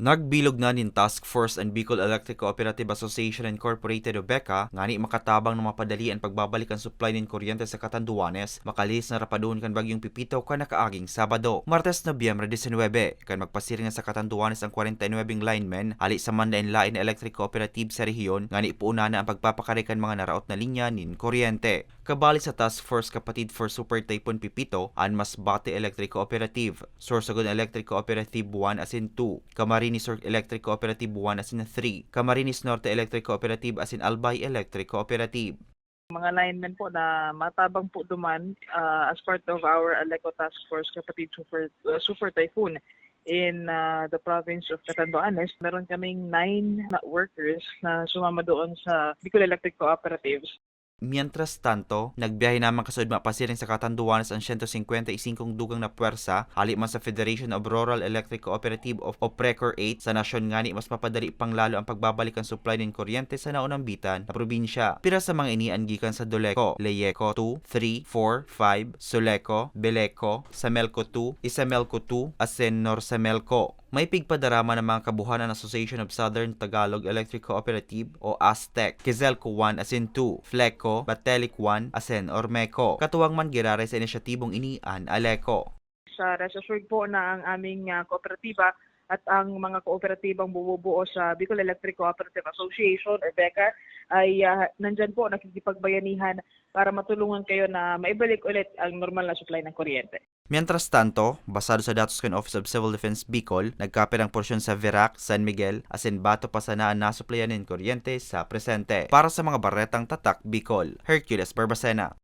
Nagbilog na nin Task Force and Bicol Electric Cooperative Association Incorporated o BECA nga ni makatabang na mapadali ang pagbabalik ang supply nin kuryente sa Katanduanes makalis na rapadon kan bagyong pipitaw ka nakaaging Sabado. Martes Nobyembre 19 kan magpasiring na sa Katanduanes ang 49 linemen hali sa Mandain Lain Electric Cooperative sa rehiyon nga ni puuna na ang pagpapakarikan mga naraot na linya nin kuryente. Kabali sa Task Force kapatid for Super Typhoon Pipito an Masbate Electric Cooperative, Sorsogon Electric Cooperative 1 as in 2, Camarines Sur Electric Cooperative 1 as in 3, Camarines Norte Electric Cooperative as in Albay Electric Cooperative. mga linemen po na matabang po duman uh, as part of our Aleco Task Force Kapatid Super, uh, Super Typhoon in uh, the province of Catanduanes. Meron kaming nine workers na sumama doon sa Bicol Electric Cooperatives. Mientras tanto, nagbiyahe naman kasud mapasiring sa Katanduanes ang 155 dugang na puwersa hali man sa Federation of Rural Electric Cooperative of Oprecor 8 sa nasyon ngani mas mapadali pang lalo ang pagbabalik ng supply ng kuryente sa naunang bitan na probinsya. Pira sa mga inian gikan sa Doleco, Leyeco 2, 3, 4, 5, Soleco, Beleco, Samelco 2, Isamelco 2, Asen Norsamelco. May pigpadarama ng mga kabuhanan Association of Southern Tagalog Electric Cooperative o ASTEC, Kizelco 1 as in 2, Fleco, Batelik 1 as in Ormeco. Katuwang man girare sa inisyatibong inian Aleco. Sa rest assured po na ang aming uh, kooperatiba at ang mga kooperatibang bumubuo sa Bicol Electric Cooperative Association or BECA ay uh, nandyan po nakikipagbayanihan para matulungan kayo na maibalik ulit ang normal na supply ng kuryente. Mientras tanto, basado sa datos kan Office of Civil Defense Bicol, nagkapit ang porsyon sa Verac, San Miguel, asin Bato Pasanaan na suplayan ng kuryente sa presente para sa mga baretang tatak Bicol. Hercules Barbacena.